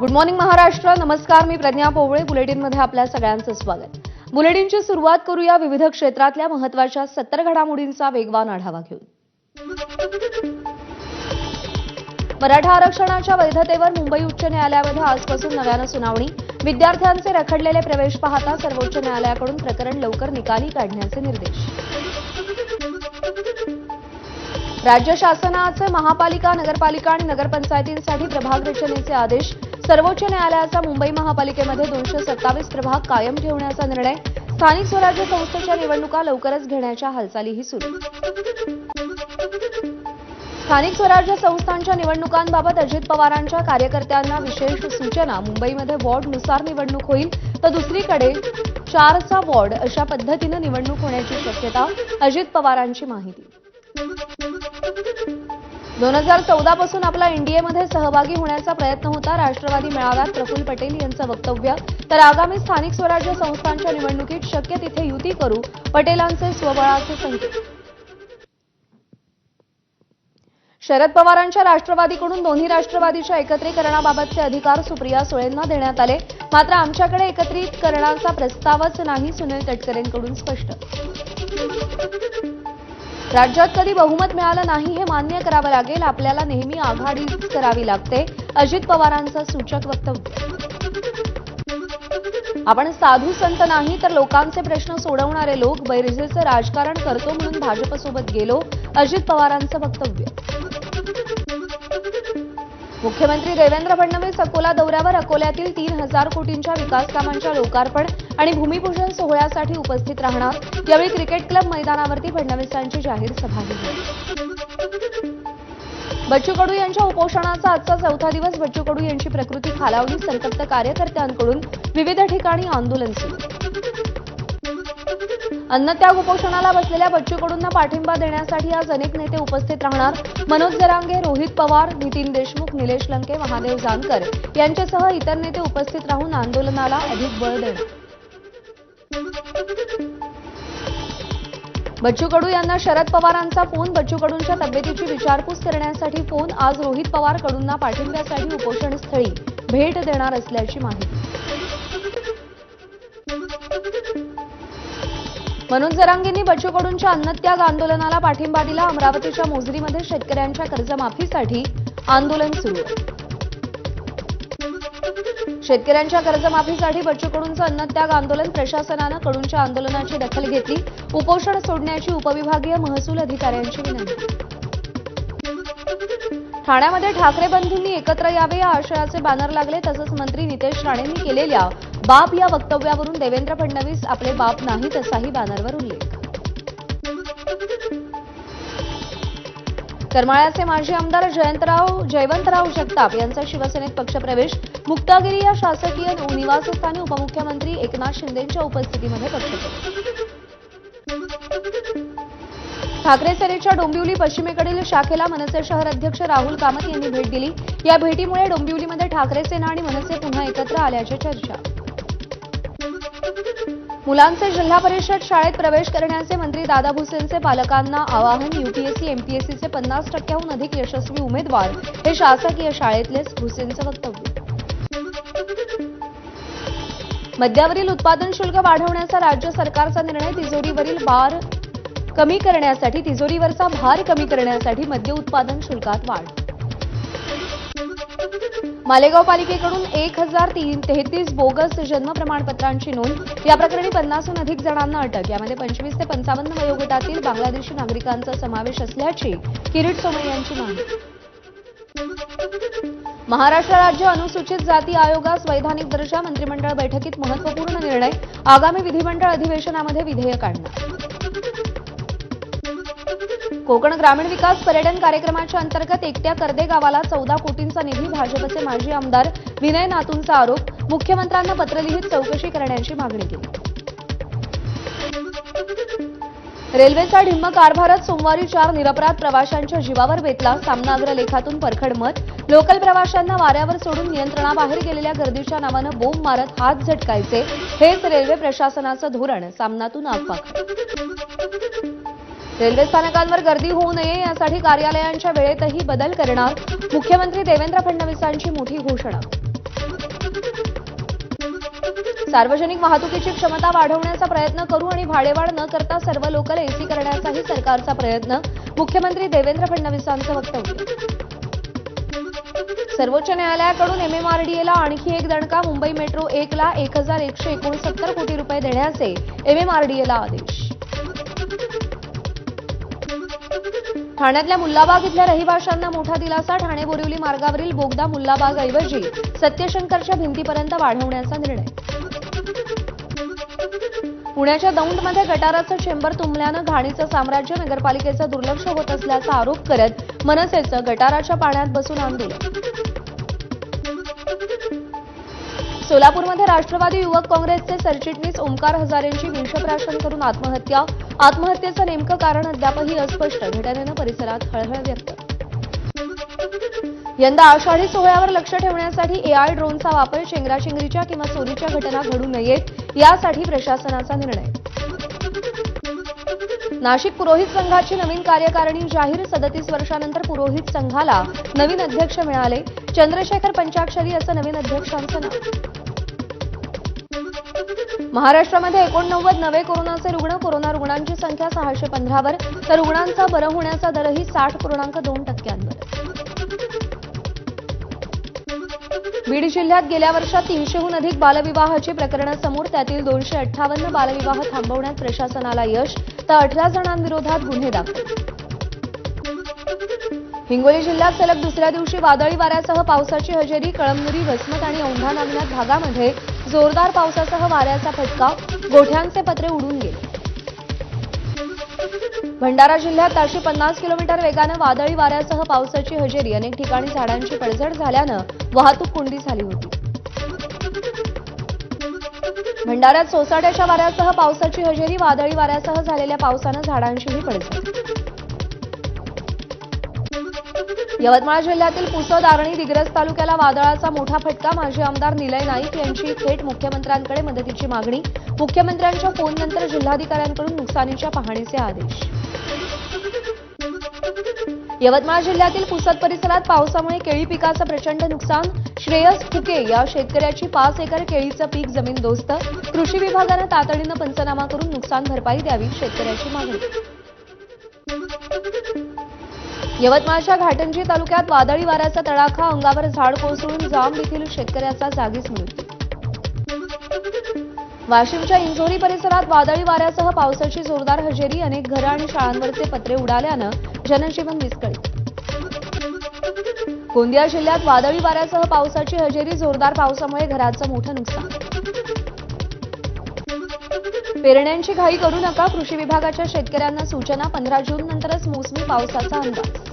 Good morning Maharashtra नमस्कार मी प्रज्ञा पोवळे. बुलेटिनमध्ये आपल्या सगळ्यांचं स्वागत. बुलेटिनची सुरुवात करूया विविध क्षेत्रातल्या महत्त्वाच्या सत्तर घडामोडींचा वेगवान आढावा घेऊन. मराठा आरक्षणाच्या वैधतेवर मुंबई उच्च न्यायालयामध्ये आजपासून नव्यानं सुनावणी. विद्यार्थ्यांचे रखडलेले प्रवेश पाहता सर्वोच्च न्यायालयाकडून प्रकरण लवकर निकाली काढण्याचे निर्देश. राज्य शासनाचे महापालिका नगरपालिका आणि नगरपंचायतींसाठी प्रभाग रचनेचे आदेश. सर्वोच्च न्यायालयाचा मुंबई महापालिकेमध्ये दोनशे सत्तावीस प्रभाग कायम ठेवण्याचा निर्णय स्थानिक स्वराज्य संस्थेच्या निवडणुका लवकरच घेण्याच्या हालचालीही सुरू. स्थानिक स्वराज्य संस्थांच्या निवडणुकांबाबत अजित पवारांच्या कार्यकर्त्यांना विशेष सूचना मुंबईमध्ये वॉर्डनुसार निवडणूक होईल तर दुसरीकडे चारचा वॉर्ड अशा पद्धतीनं निवडणूक होण्याची शक्यता अजित पवारांची माहिती. दोन हजार चौदा पासून आपला एनडीएमध्ये सहभागी होण्याचा प्रयत्न होता. राष्ट्रवादी मेळाव्यात प्रफुल्ल पटेल यांचं वक्तव्य. तर आगामी स्थानिक स्वराज्य संस्थांच्या निवडणुकीत शक्य तिथे युती करू पटेलांचे स्वबळाचे संकेत. शरद पवारांच्या राष्ट्रवादीकडून दोन्ही राष्ट्रवादीच्या एकत्रीकरणाबाबतचे अधिकार सुप्रिया सुळेंना देण्यात आले. मात्र आमच्याकडे एकत्रीकरणाचा प्रस्तावच नाही सुनील तटकरेंकडून स्पष्ट. राज्यात कधी बहुमत मिळालं नाही हे मान्य करावं लागेल. आपल्याला नेहमी आघाडीच करावी लागते. अजित पवारांचं सूचक वक्तव्य. आपण साधू संत नाही तर लोकांचे प्रश्न सोडवणारे लोक बैरजेचं राजकारण करतो म्हणून भाजपसोबत गेलो अजित पवारांचं वक्तव्य. मुख्यमंत्री देवेंद्र फडणवीस अकोला दौऱ्यावर अकोल्यातील तीन हजार कोटींच्या विकासकामांच्या लोकार्पण आणि भूमिपूजन सोहळ्यासाठी उपस्थित राहणार. यावेळी क्रिकेट क्लब मैदानावरती फडणवीसांची जाहीर सभा घेतली बच्चू कडू यांच्या उपोषणाचा आजचा चौथा दिवस. बच्चू कडू यांची प्रकृती खालावली. संतप्त कार्यकर्त्यांकडून विविध ठिकाणी आंदोलन सुरू. अन्नत्याग उपोषणाला बसलेल्या बच्चू कडूंना पाठिंबा देण्यासाठी आज अनेक नेते उपस्थित राहणार. मनोज जरांगे रोहित पवार नितीन देशमुख निलेश लंके महादेव जानकर यांच्यासह इतर नेते उपस्थित राहून आंदोलनाला अधिक बळ देणार. बच्चू कडू यांना शरद पवारांचा फोन. बच्चू कडूंच्या तब्येतीची विचारपूस करण्यासाठी फोन. आज रोहित पवार कडूंना पाठिंब्यासाठी उपोषणस्थळी भेट देणार असल्याची माहिती. मनोज जरांगेंनी बच्चू कडूंच्या अन्नत्याग आंदोलनाला पाठिंबा दिला. अमरावतीच्या मोजरीमध्ये शेतकऱ्यांच्या कर्जमाफीसाठी आंदोलन सुरू शेतकऱ्यांच्या कर्जमाफीसाठी बच्चूकडूंचं अन्नत्याग आंदोलन प्रशासनानं कडूंच्या आंदोलनाची दखल घेतली. उपोषण सोडण्याची उपविभागीय महसूल अधिकाऱ्यांची विनंती. ठाण्यामध्ये ठाकरे बंधूंनी एकत्र यावे या आशयाचे बॅनर लागले तसंच मंत्री नितेश राणेंनी केलेल्या बाप या वक्तव्यावरून देवेंद्र फडणवीस आपले बाप नाहीत असाही बॅनरवर उल्लेख करमाळ्याचे माजी आमदार जयंतराव जयवंतराव जगताप यांचा शिवसेनेत पक्षप्रवेश. मुक्तागिरी या शासकीय निवासस्थानी उपमुख्यमंत्री एकनाथ शिंदेंच्या उपस्थितीमध्ये पक्षप्रवेश ठाकरे सेनेच्या डोंबिवली पश्चिमेकडील शाखेला मनसे शहर अध्यक्ष राहुल कामत यांनी भेट दिली. या भेटीमुळे डोंबिवलीमध्ये ठाकरे सेना आणि मनसे पुन्हा एकत्र आल्याची चर्चा. मुलांचे जिल्हा परिषद शाळेत प्रवेश करण्याचे मंत्री दादा भुसेंचे पालकांना आवाहन युपीएससी एमपीएससीचे पन्नास टक्क्याहून अधिक यशस्वी उमेदवार हे शासकीय शाळेतलेच भुसेंचं वक्तव्य. मद्यावरील उत्पादन शुल्क वाढवण्याचा राज्य सरकारचा निर्णय तिजोरीवरील भार कमी करण्यासाठी तिजोरीवरचा भार कमी करण्यासाठी मद्य उत्पादन शुल्कात वाढ. मालेगाव पालिकेकडून एक हजार तीन तेहतीस बोगस जन्म प्रमाणपत्रांची नोंद. या प्रकरणी पन्नासहून अधिक जणांना अटक. यामध्ये पंचवीस ते पंचावन्न वयोगटातील बांगलादेशी नागरिकांचा समावेश असल्याची किरीट सोमय यांची माहिती महाराष्ट्र राज्य अनुसूचित जाती आयोगास वैधानिक दर्जा मंत्रिमंडळ बैठकीत महत्त्वपूर्ण निर्णय. आगामी विधिमंडळ अधिवेशनामध्ये विधेयक आणणार. कोकण ग्रामीण विकास पर्यटन कार्यक्रमाच्या अंतर्गत एकट्या कर्दे गावाला चौदा कोटींचा निधी भाजपचे माजी आमदार विनय नातूंचा आरोप. मुख्यमंत्र्यांना पत्र लिहित चौकशी करण्याची मागणी केली. रेल्वेचा ढिम्म कारभारात सोमवारी चार निरपराध प्रवाशांच्या जीवावर बेतला. सामनाग्र लेखातून परखड मत. लोकल प्रवाशांना वाऱ्यावर सोडून नियंत्रणाबाहेर गेलेल्या गर्दीच्या नावानं बोंब मारत हात झटकायचे. हेच रेल्वे प्रशासनाचं धोरण. सामनातून आगपाक रेल्वे स्थानकांवर गर्दी होऊ नये यासाठी कार्यालयांच्या वेळेतही बदल करणार मुख्यमंत्री देवेंद्र फडणवीसांची मोठी घोषणा. सार्वजनिक वाहतुकीची क्षमता वाढवण्याचा प्रयत्न करू आणि भाडेवाढ न करता सर्व लोकल एसी करण्याचाही सरकारचा प्रयत्न मुख्यमंत्री देवेंद्र फडणवीसांचं वक्तव्य. सर्वोच्च न्यायालयाकडून एमएमआरडीएला आणखी एक दणका मुंबई मेट्रो एकला एक हजार एकशे एकोणसत्तर कोटी रुपये देण्याचे एमएमआरडीएला आदेश. ठाण्यातल्या मुल्लाबाग इथल्या रहिवाशांना मोठा दिलासा ठाणे बोरिवली मार्गावरील बोगदा मुल्लाबाग ऐवजी सत्यशंकरच्या भिंतीपर्यंत वाढवण्याचा निर्णय. पुण्याच्या दौंडमध्ये गटाराचं चेंबर तुंबल्यानं घाणीचं साम्राज्य नगरपालिकेचं दुर्लक्ष होत असल्याचा आरोप करत मनसेचं गटाराच्या पाण्यात बसून आंदोलन. सोलापूरमध्ये राष्ट्रवादी युवक काँग्रेसचे सरचिटणीस ओंकार हजारेंची विषप्राशन करून आत्महत्या आत्महत्येचं नेमकं कारण अद्यापही अस्पष्ट. घटनेनं परिसरात हळहळ व्यक्त. यंदा आषाढी सोहळ्यावर लक्ष ठेवण्यासाठी एआय ड्रोनचा वापर चेंगराचेंगरीच्या किंवा चोरीच्या घटना घडू नयेत यासाठी प्रशासनाचा निर्णय. नाशिक पुरोहित संघाची नवीन कार्यकारिणी जाहीर सदतीस वर्षानंतर पुरोहित संघाला नवीन अध्यक्ष मिळाले. चंद्रशेखर पंचाक्षरी असं नवीन अध्यक्षांचं नाव. महाराष्ट्रामध्ये एकोणनव्वद नवे कोरोनाचे रुग्ण कोरोना रुग्णांची संख्या सहाशे पंधरावर तर रुग्णांचा बरं होण्याचा दरही साठ पूर्णांक दोन टक्क्यांवर बीड जिल्ह्यात गेल्या वर्षात तीनशेहून अधिक बालविवाहाची प्रकरणं समोर त्यातील दोनशे अठ्ठावन्न बालविवाह थांबवण्यात प्रशासनाला यश तर अठरा जणांविरोधात गुन्हे दाखल. हिंगोली जिल्ह्यात सलग दुसऱ्या दिवशी वादळी वाऱ्यासह पावसाची हजेरी कळमनुरी वसमत आणि औंढा नागनाथ भागामध्ये जोरदार पावसासह वाऱ्याचा फटका गोठ्यांचे पत्रे उडून गेले. भंडारा जिल्ह्यात ताशी पन्नास किलोमीटर वेगानं वादळी वाऱ्यासह पावसाची हजेरी. अनेक ठिकाणी झाडांची पडझड झाल्यानं वाहतूक कोंडी झाली होती. भंडाऱ्यात सोसाट्याच्या वाऱ्यासह पावसाची हजेरी वादळी वाऱ्यासह झालेल्या पावसानं झाडांचीही पडझड. यवतमाळ जिल्ह्यातील पुसद आरणी दिग्रस तालुक्याला वादळाचा मोठा फटका. माजी आमदार निलय नाईक यांची थेट मुख्यमंत्र्यांकडे मदतीची मागणी. मुख्यमंत्र्यांच्या फोननंतर जिल्हाधिकाऱ्यांकडून नुकसानीच्या पाहणीचे आदेश. यवतमाळ जिल्ह्यातील पुसद परिसरात पावसामुळे केळी पिकाचं प्रचंड नुकसान. श्रेयस फुके या शेतकऱ्याची पाच एकर केळीचं पीक जमीन दोस्त. कृषी विभागानं तातडीनं पंचनामा करून नुकसान भरपाई द्यावी शेतकऱ्याची मागणी. यवतमाळच्या घाटंजी तालुक्यात वादळी वाऱ्याचा तडाखा अंगावर झाड कोसळून जांब येथील शेतकऱ्याचा जागीच मृत्यू. वाशिमच्या इंजोरी परिसरात वादळी वाऱ्यासह पावसाची जोरदार हजेरी अनेक घरं आणि शाळांवरचे पत्रे उडाल्यानं जनजीवन विस्कळीत. गोंदिया जिल्ह्यात वादळी वाऱ्यासह पावसाची हजेरी जोरदार पावसामुळे घराचं मोठं नुकसान. पेरण्यांची घाई करू नका कृषी विभागाच्या शेतकऱ्यांना सूचना पंधरा जून नंतरच मोसमी पावसाचा अंदाज.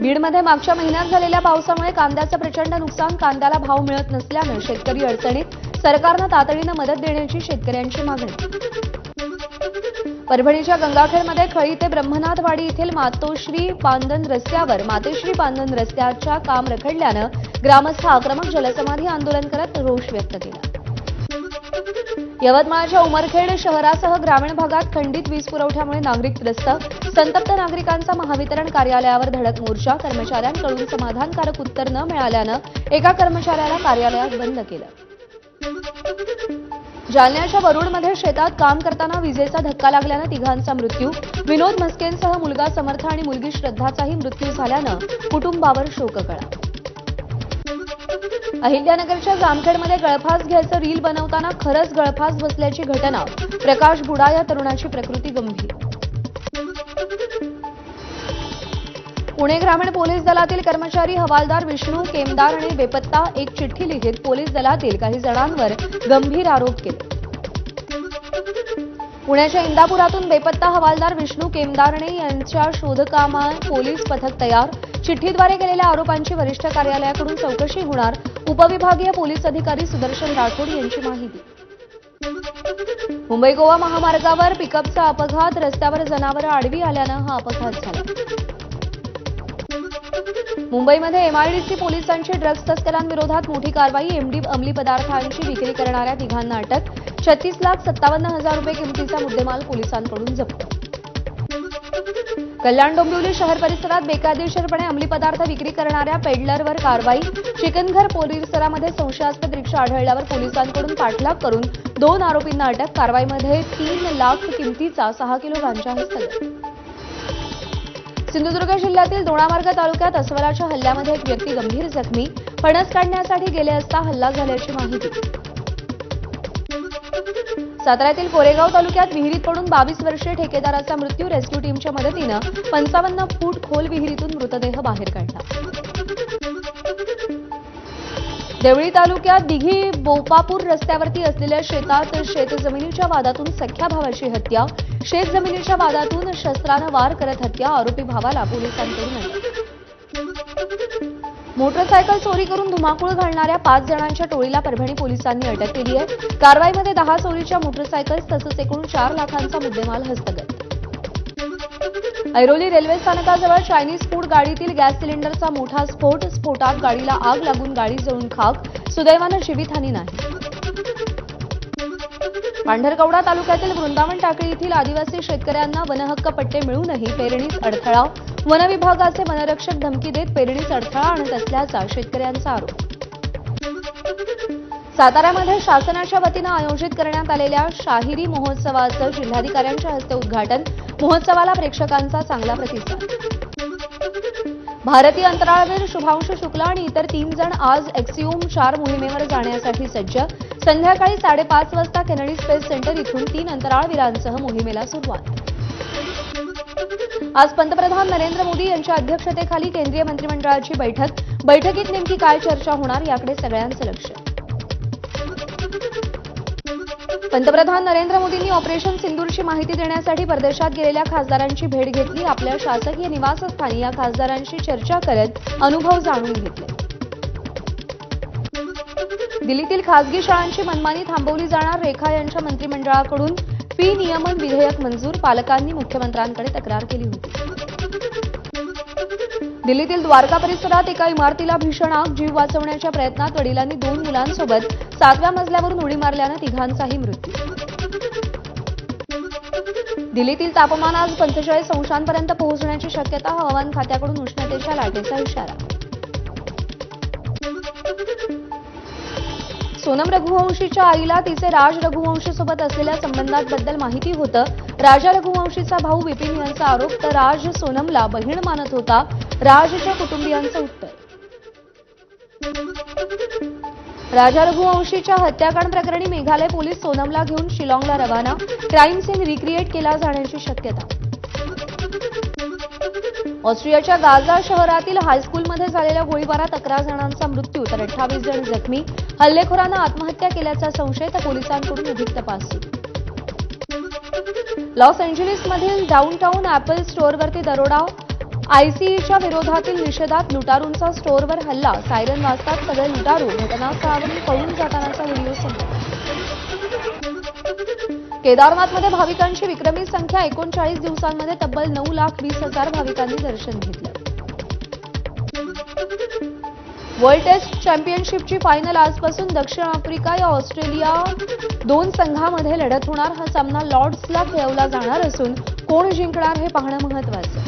बीडमध्ये मागच्या महिन्यात झालेल्या पावसामुळे कांद्याचं प्रचंड नुकसान कांद्याला भाव मिळत नसल्यानं शेतकरी अडचणीत सरकारनं तातडीनं मदत देण्याची शेतकऱ्यांची मागणी. परभणीच्या गंगाखेडमध्ये खळी ते ब्रह्मनाथवाडी येथील मातोश्री पांदन रस्त्यावर मातेश्री पांदन रस्त्याच्या काम रखडल्यानं ग्रामस्थ आक्रमक जलसमाधी आंदोलन करत रोष व्यक्त केला. यवतमाळच्या उमरखेड शहरासह ग्रामीण भागात खंडित वीज पुरवठ्यामुळे नागरिक त्रस्त संतप्त नागरिकांचा महावितरण कार्यालयावर धडक मोर्चा कर्मचाऱ्यांकडून समाधानकारक उत्तर न मिळाल्यानं एका कर्मचाऱ्याला कार्यालयात बंद केलं. जालन्याच्या वरुडमध्ये शेतात काम करताना विजेचा धक्का लागल्यानं तिघांचा मृत्यू. विनोद मस्केंसह मुलगा समर्थ आणि मुलगी श्रद्धाचाही मृत्यू झाल्यानं कुटुंबावर शोककळा. अहिल्यानगरच्या जामखेडमध्ये गळफास घ्यायचं रील बनवताना खरंच गळफास बसल्याची घटना. प्रकाश बुडा या तरुणाची प्रकृती गंभीर. पुणे ग्रामीण पोलीस दलातील कर्मचारी हवालदार विष्णू केमदार आणि बेपत्ता एक चिठ्ठी लिखित पोलीस दलातील काही जणांवर गंभीर आरोप केले. पुण्याच्या इंदापुरातून बेपत्ता हवालदार विष्णू केमदारणे यांच्या शोधकामा पोलीस पथक तयार. चिठ्ठीद्वारे केलेल्या आरोपांची वरिष्ठ कार्यालयाकडून चौकशी होणार. उपविभागीय पोलीस अधिकारी सुदर्शन राठोड यांची माहिती. मुंबई गोवा महामार्गावर पिकअपचा अपघात रस्त्यावर जनावरं आडवी आल्यानं हा अपघात झाला. मुंबईमध्ये एमआयडीसी पोलिसांची ड्रग्ज तस्करांविरोधात मोठी कारवाई एमडी अंमली पदार्थांची विक्री करणाऱ्या तिघांना अटक छत्तीस लाख सत्तावन्न हजार रुपये किमतीचा मुद्देमाल पोलिसांकडून जप्त कल्याण डोंबिवली शहर परिसरात बेकायदेशीरपणे अंमली पदार्थ विक्री करणाऱ्या पेडलरवर कारवाई. चिकनघर परिसरामध्ये संशयास्पद रिक्षा आढळल्यावर पोलिसांकडून पाठलाग करून दोन आरोपींना अटक. कारवाईमध्ये तीन लाख किमतीचा सहा किलो गांजा हस्तगत. सिंधुदुर्ग जिल्ह्यातील दोणामार्ग तालुक्यात अस्वलाच्या हल्ल्यामध्ये एक व्यक्ती गंभीर जखमी. फणस काढण्यासाठी गेले असता हल्ला झाल्याची माहिती. साताऱ्यातील कोरेगाव तालुक्यात विहिरीत पडून बावीस वर्षीय ठेकेदाराचा मृत्यू रेस्क्यू टीमच्या मदतीनं पंचावन्न फूट खोल विहिरीतून मृतदेह बाहेर काढला. देवळी तालुक्यात दिघी बोपापूर रस्त्यावरती असलेल्या शेतात शेतजमिनीच्या वादातून सख्या भावाची हत्या. शेतजमिनीच्या वादातून शस्त्रानं वार करत हत्या आरोपी भावाला पोलिसांकडून मोटरसायकल चोरी करून धुमाकूळ घालणाऱ्या पाच जणांच्या टोळीला परभणी पोलिसांनी अटक केली आहे. कारवाईमध्ये दहा चोरीच्या मोटरसायकल्स तसंच एकूण चार लाखांचा मुद्देमाल हस्तगत. ऐरोली रेल्वे स्थानकाजवळ चायनीज फूड गाडीतील गॅस सिलेंडरचा मोठा स्फोट स्फोटात गाडीला आग लागून गाडी जळून खाक सुदैवानं जीवितहानी नाही. पांढरकवडा तालुक्यातील वृंदावन टाकळी येथील आदिवासी शेतकऱ्यांना वनहक्क पट्टे मिळूनही पेरणीस अडथळा. वन विभागाचे वनरक्षक धमकी देत पेरणीस अडथळा आणत असल्याचा शेतकऱ्यांचा आरोप. साताऱ्यामध्ये शासनाच्या वतीनं आयोजित करण्यात आलेल्या शाहिरी महोत्सवाचं जिल्हाधिकाऱ्यांच्या हस्ते उद्घाटन. महोत्सवाला प्रेक्षकांचा चांगला प्रतिसाद. भारतीय अंतराळवीर शुभांशु शुक्ला आणि इतर तीन जण आज एक्सिओम चार मोहिमेवर जाण्यासाठी सज्ज. संध्याकाळी साडेपाच वाजता केनडी स्पेस सेंटर इथून तीन अंतराळवीरांसह मोहिमेला सुरुवात. आज पंतप्रधान नरेंद्र मोदी यांच्या अध्यक्षतेखाली केंद्रीय मंत्रिमंडळाची बैठक. बैठकीत नेमकी काय चर्चा होणार याकडे सगळ्यांचं लक्ष. पंतप्रधान नरेंद्र मोदींनी ऑपरेशन सिंदूरची माहिती देण्यासाठी परदेशात गेलेल्या खासदारांची भेट घेतली. आपल्या शासकीय निवासस्थानी या खासदारांशी चर्चा करत अनुभव जाणून घेतले. दिल्लीतील खासगी शाळांची मनमानी थांबवली जाणार रेखा यांच्या मंत्रिमंडळाकडून फी नियमन विधेयक मंजूर पालकांनी मुख्यमंत्र्यांकडे तक्रार केली होती. दिल्लीतील द्वारका परिसरात एका इमारतीला भीषण आग जीव वाचवण्याच्या प्रयत्नात वडिलांनी दोन मुलांसोबत सातव्या मजल्यावरून उडी मारल्यानं तिघांचाही मृत्यू. दिल्लीतील तापमान आज पंचेचाळीस अंशांपर्यंत पोहोचण्याची शक्यता हवामान खात्याकडून उष्णतेच्या लाटेचा इशारा. सोनम रघुवंशीच्या आईला तिचे राज रघुवंशीसोबत असलेल्या संबंधांबद्दल माहिती होतं. राजा रघुवंशीचा भाऊ विपिन यांचा आरोप तर राज सोनमला बहीण मानत होता. राजच्या कुटुंबियांचं उत्तर. राजा रघुवंशीच्या हत्याकांड प्रकरणी मेघालय पोलीस सोनमला घेऊन शिलाँगला रवाना. क्राईम सीन रिक्रिएट केला जाण्याची शक्यता. ऑस्ट्रियाच्या गाझा शहरातील हायस्कूलमध्ये झालेल्या गोळीबारात अकरा जणांचा मृत्यू तर अठ्ठावीस जण जखमी. हल्लेखोरानं आत्महत्या केल्याचा संशय तर पोलिसांकडून अधिक तपास. लॉस एंजलिसमधील डाऊनटाऊन ऍपल स्टोअरवरती दरोडा आयसीईच्या विरोधातील निषेधात लुटारूंचा स्टोअरवर हल्ला सायरन वाजतात सगळे लुटारू घटनास्थळावरून पळून जातानाचा व्हिडिओ समोर. केदारनाथमध्ये भाविकांची विक्रमी संख्या एकोणचाळीस दिवसांमध्ये तब्बल नऊ लाख वीस हजार भाविकांनी दर्शन घेतलं. वर्ल्ड टेस्ट चॅम्पियनशिपची फायनल आजपासून दक्षिण आफ्रिका या ऑस्ट्रेलिया दोन संघामध्ये लढत होणार. हा सामना लॉर्ड्सला खेळवला जाणार असून कोण जिंकणार हे पाहणं महत्वाचं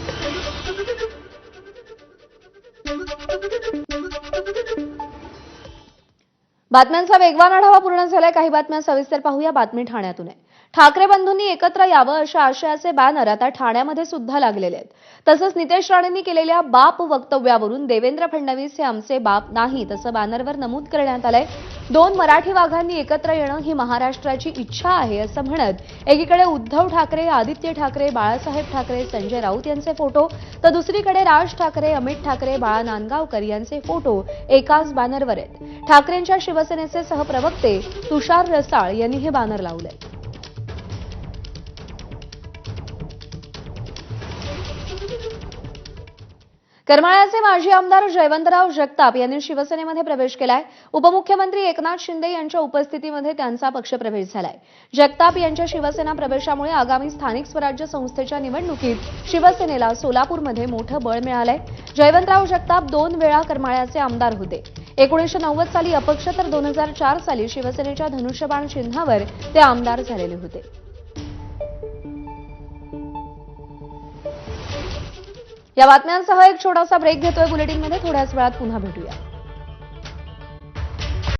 बातम्यांचा वेगवान आढावा पूर्ण झालाय. काही बातम्या सविस्तर पाहूया. बातमी ठाण्यातून आहे. ठाकरे बंधूंनी एकत्र यावं अशा आशयाचे बॅनर आता ठाण्यामध्ये सुद्धा लागलेले आहेत. तसंच नितेश राणेंनी केलेल्या बाप वक्तव्यावरून देवेंद्र फडणवीस हे आमचे बाप नाही तसं बॅनरवर नमूद करण्यात आलंय. दोन मराठी वाघांनी एकत्र येणं ही महाराष्ट्राची इच्छा आहे असं म्हणत एकीकडे उद्धव ठाकरे आदित्य ठाकरे बाळासाहेब ठाकरे संजय राऊत यांचे फोटो तर दुसरीकडे राज ठाकरे अमित ठाकरे बाळा नांदगावकर यांचे फोटो एकाच बॅनरवर आहेत. ठाकरेंच्या शिवसेनेचे सहप्रवक्ते तुषार रसाळ यांनी हे बॅनर लावलंय. करमाळ्याचे माजी आमदार जयवंतराव जगताप यांनी शिवसेनेमध्ये प्रवेश केलाय. उपमुख्यमंत्री एकनाथ शिंदे यांच्या उपस्थितीमध्ये त्यांचा पक्षप्रवेश झालाय. जगताप यांच्या शिवसेना प्रवेशामुळे आगामी स्थानिक स्वराज्य संस्थेच्या निवडणुकीत शिवसेनेला सोलापूरमध्ये मोठं बळ मिळालंय. जयवंतराव जगताप दोन वेळा करमाळ्याचे आमदार होते. एकोणीसशे नव्वद साली अपक्ष तर दोन हजार चार साली शिवसेनेच्या धनुष्यबाण चिन्हावर ते आमदार झालेले होते. या बातम्यांसह एक छोटासा ब्रेक घेतोय. बुलेटिनमध्ये थोड्याच वेळात पुन्हा भेटूया.